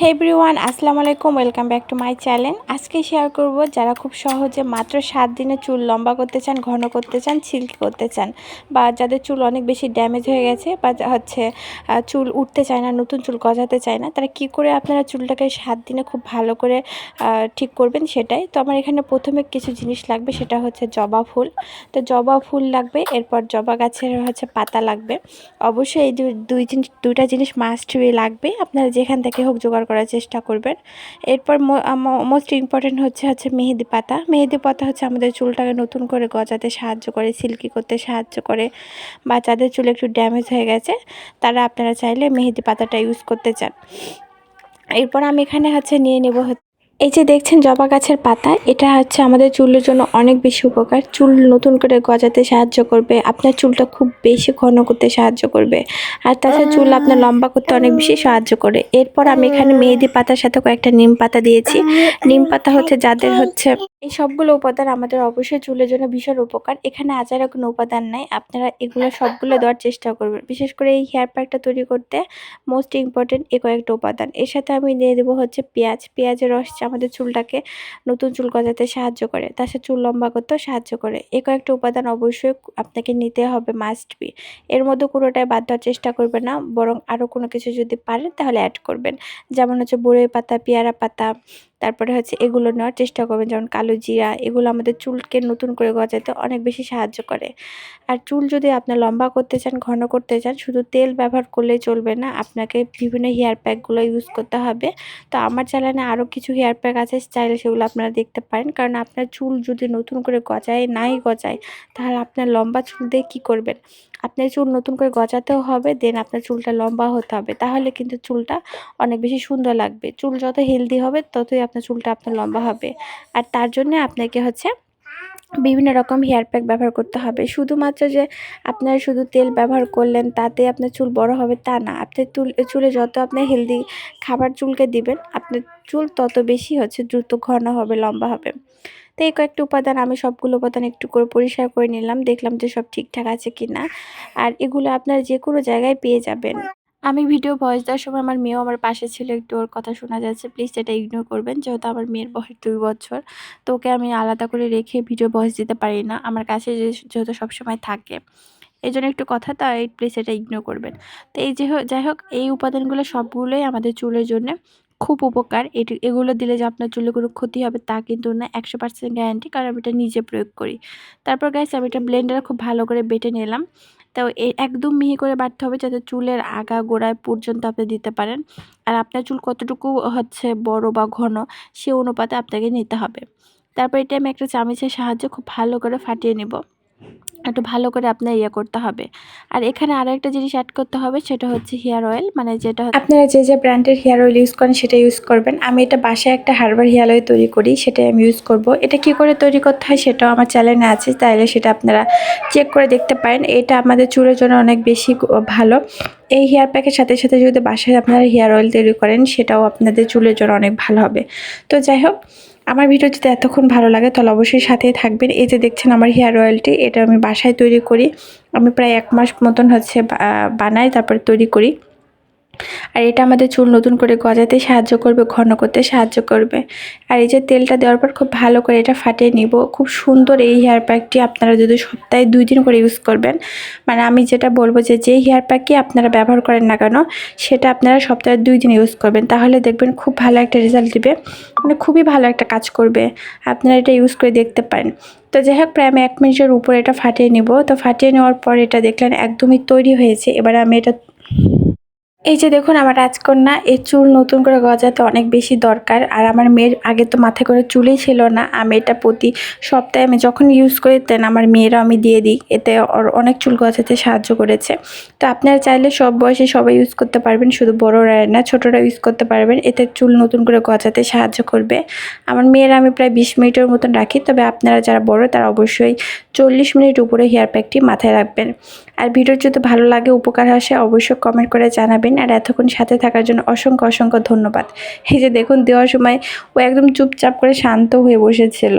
হে everyone আসসালামু আলাইকুম welcome back to my channel আজকে শেয়ার করব যারা খুব সহজে মাত্র সাত দিনে চুল লম্বা করতে চান, ঘন করতে চান সিল্কি করতে চান, বা যাদের চুল অনেক বেশি ড্যামেজ হয়ে গেছে, বা হচ্ছে চুল উঠতে চায় না, নতুন চুল গজাতে চায় না, তারা কি করে আপনারা চুলটাকে সাত দিনে খুব ভালো করে ঠিক করবেন সেটাই? তো আমার এখানে প্রথমে কিছু জিনিস লাগবে, সেটা হচ্ছে জবা ফুল। তো জবা ফুল লাগবে, এরপর জবা গাছের হচ্ছে পাতা লাগবে। অবশ্যই এই দুই জিনিস, দুইটা জিনিস মাস্ট লাগবে। আপনারা যেখান থেকে হোক জোগাড় করার চেষ্টা করবেন। এরপর মোস্ট ইম্পর্টেন্ট হচ্ছে হচ্ছে মেহেদি পাতা। মেহেদি পাতা হচ্ছে আমাদের চুলটাকে নতুন করে গজাতে সাহায্য করে, সিল্কি করতে সাহায্য করে, বা যাদের চুল একটু ড্যামেজ হয়ে গেছে, তারা আপনারা চাইলে মেহেদি পাতাটা ইউজ করতে চান। এরপর আমি এখানে হচ্ছে নিয়ে নেব হচ্ছে এই যে দেখছেন জবা গাছের পাতা, এটা হচ্ছে আমাদের চুলের জন্য অনেক বেশি উপকার। চুল নতুন করে গজাতে সাহায্য করবে, আপনার চুলটা খুব বেশি ঘন করতে সাহায্য করবে। আর তাছাড়া চুল আপনার লম্বা করতে অনেক বেশি সাহায্য করে। এরপর আমি এখানে মেহেদি পাতার সাথে কয়েকটা নিম পাতা দিয়েছি। নিম পাতা হচ্ছে যাদের হচ্ছে এই সবগুলো উপাদান আমাদের অবশ্যই চুলের জন্য ভীষণ উপকার। এখানে আচারা কোনো উপাদান নাই, আপনারা এগুলো সবগুলো দেওয়ার চেষ্টা করবেন। বিশেষ করে এই হেয়ার প্যাকটা তৈরি করতে মোস্ট ইম্পর্টেন্ট এই কয়েকটা উপাদান। এর সাথে আমি দিয়ে দেবো হচ্ছে পেঁয়াজ। পেঁয়াজের রস আমাদের চুলটাকে নতুন চুল গজাতে সাহায্য করে তাছাড়া চুল লম্বা করতেও সাহায্য করে। এ কয়েকটা উপাদান অবশ্যই আপনাকে নিতে হবে মাস্ট বি এর মধ্যে কোনোটাই বাদ দেওয়ার চেষ্টা করবে না, বরং আরও কোনো কিছু যদি পারেন তাহলে অ্যাড করবেন। যেমন হচ্ছে বড়ই পাতা, পেয়ারা পাতা তারপরে হচ্ছে এগুলো নেওয়ার চেষ্টা করবেন, যেমন কালো জিরা, এগুলো আমাদের চুলকে নতুন করে গজাতে অনেক বেশি সাহায্য করে। আর চুল যদি আপনার লম্বা করতে চান, ঘন করতে চান, শুধু তেল ব্যবহার করলেই চলবে না, আপনাকে বিভিন্ন হেয়ার প্যাকগুলো ইউজ করতে হবে। তো আমার চ্যানেলে আরও কিছু হেয়ার প্যাক আছে চাইলে সেগুলো আপনারা দেখতে পারেন। কারণ আপনার চুল যদি নতুন করে গজায়, নাই গজায়, তাহলে আপনার লম্বা চুল দিয়ে কী করবেন? আপনার চুল নতুন করে গজাতেও হবে দেন আপনার চুলটা লম্বা হতে হবে। তাহলে কিন্তু চুলটা অনেক বেশি সুন্দর লাগবে। চুল যত হেলদি হবে, ততই আপনার চুলটা আপনার লম্বা হবে। আর তার জন্য আপনাকে হচ্ছে বিভিন্ন রকম হেয়ার প্যাক ব্যবহার করতে হবে। শুধুমাত্র যে আপনার শুধু তেল ব্যবহার করলেন তাতে আপনার চুল বড় হবে তা না। আপনার চুল চুলে যত আপনি হেলদি খাবার চুলকে দিবেন, আপনার চুল তত বেশি হচ্ছে দ্রুত ঘন হবে, লম্বা হবে। তো এই কয়েকটি উপাদান আমি সবগুলো উপাদান একটু করে পরিষ্কার করে নিলাম। দেখলাম যে সব ঠিকঠাক আছে কি না আর এগুলো আপনার যে কোনো জায়গায় পেয়ে যাবেন। আমি ভিডিও ভয়েস দেওয়ার সময় আমার মেয়েও আমার পাশে ছিল, একটু ওর কথা শোনা যাচ্ছে প্লিজ এটা ইগনোর করবেন, যেহেতু আমার মেয়ের বয়স দুই বছর। তো ওকে আমি আলাদা করে রেখে ভিডিও ভয়েস দিতে পারি না, আমার কাছে যেহেতু সবসময় থাকে। এই জন্য একটু কথা, তাই প্লিজ এটা ইগনোর করবেন। তো এই যে যাই হোক, এই উপাদানগুলো সবগুলোই আমাদের চুলের জন্য খুব উপকার। এটি, এগুলো দিলে যে আপনার চুলে কোনো ক্ষতি হবে তা কিন্তু না, একশো পার্সেন্ট গ্যারান্টি কারণ আমি এটা নিজে প্রয়োগ করি। তারপর গাইস আমি এটা ব্লেন্ডারে খুব ভালো করে বেটে নিলাম। তো একদম মিহি করে বাটতে হবে যাতে চুলের আগা গোড়ায় পর্যন্ত আপনি দিতে পারেন। আর আপনার চুল কতটুকু হচ্ছে বড় বা ঘন সে অনুপাতে আপনাকে নিতে হবে। তারপর এটা আমি একটা চামিচের সাহায্যে খুব ভালো করে ফাটিয়ে নেব। একটু ভালো করে আপনার ইয়ে করতে হবে। আর এখানে আরও একটা জিনিস অ্যাড করতে হবে, সেটা হচ্ছে হেয়ার অয়েল মানে যেটা আপনারা যে যে ব্র্যান্ডের হেয়ার অয়েল ইউজ করেন, সেটা ইউজ করবেন। আমি এটা বাসায় একটা হার্বাল হেয়ার অয়েল তৈরি করি, সেটাই আমি ইউজ করব। এটা কি করে তৈরি করতে হয়, সেটাও আমার চ্যানেলে আছে তাইলে সেটা আপনারা চেক করে দেখতে পারেন। এটা আমাদের চুলের জন্য অনেক বেশি ভালো। এই হেয়ার প্যাকের সাথে সাথে যদি বাসায় আপনারা হেয়ার অয়েল তৈরি করেন, সেটাও আপনাদের চুলের জন্য অনেক ভালো হবে। তো যাই হোক আমার ভিডিও যদি এতক্ষণ ভালো লাগে, তাহলে অবশ্যই সাথেই থাকবেন। এই যে দেখছেন আমার হেয়ার অয়েলটি, এটা আমি বাসায় তৈরি করি। আমি প্রায় এক মাস মতন হচ্ছে বানাই, তারপরে তৈরি করি। আর এটা আমাদের চুল নতুন করে গজাতে সাহায্য করবে, ঘন করতে সাহায্য করবে। আর এই যে তেলটা দেওয়ার পর খুব ভালো করে এটা ফাটিয়ে নিব। খুব সুন্দর এই হেয়ার প্যাকটি আপনারা যদি সপ্তাহে দুই দিন করে ইউজ করবেন মানে আমি যেটা বলব যে যেই হেয়ার প্যাকই আপনারা ব্যবহার করেন না কেন, সেটা আপনারা সপ্তাহে দুই দিন ইউজ করবেন। তাহলে দেখবেন খুব ভালো একটা রেজাল্ট দিবে মানে খুবই ভালো একটা কাজ করবে। আপনারা এটা ইউজ করে দেখতে পারেন। তো যাই হোক, প্রায় আমি এক মিনিটের উপর এটা ফাটিয়ে নিব। তো ফাটিয়ে নেওয়ার পর এটা দেখলেন একদমই তৈরি হয়েছে। এবার আমি এটা এই যে দেখুন আমার রাজকন্যা, এর চুল নতুন করে গজাতে অনেক বেশি দরকার। আর আমার মেয়ের আগে তো মাথায় করে চুলই ছিল না। আমি এটা প্রতি সপ্তাহে আমি যখন ইউজ করি দেন আমার মেয়েরও আমি দিয়ে দিই। এতে ওর অনেক চুল গজাতে সাহায্য করেছে। তো আপনারা চাইলে সব বয়সে সবাই ইউজ করতে পারবেন, শুধু বড়রা না, ছোটরা ইউজ করতে পারবেন। এতে চুল নতুন করে গজাতে সাহায্য করবে। আমার মেয়েরা আমি প্রায় বিশ মিনিটের মতন রাখি, তবে আপনারা যারা বড়, তারা অবশ্যই চল্লিশ মিনিট উপরে হেয়ার প্যাকটি মাথায় রাখবেন। আর ভিডিও যদি ভালো লাগে, উপকার আসে, অবশ্যই কমেন্ট করে জানাবেন। আর এতক্ষণ সাথে থাকার জন্য অসংখ্য অসংখ্য ধন্যবাদ। এই যে দেখুন, দেওয়ার সময় ও একদম চুপচাপ করে শান্ত হয়ে বসেছিল।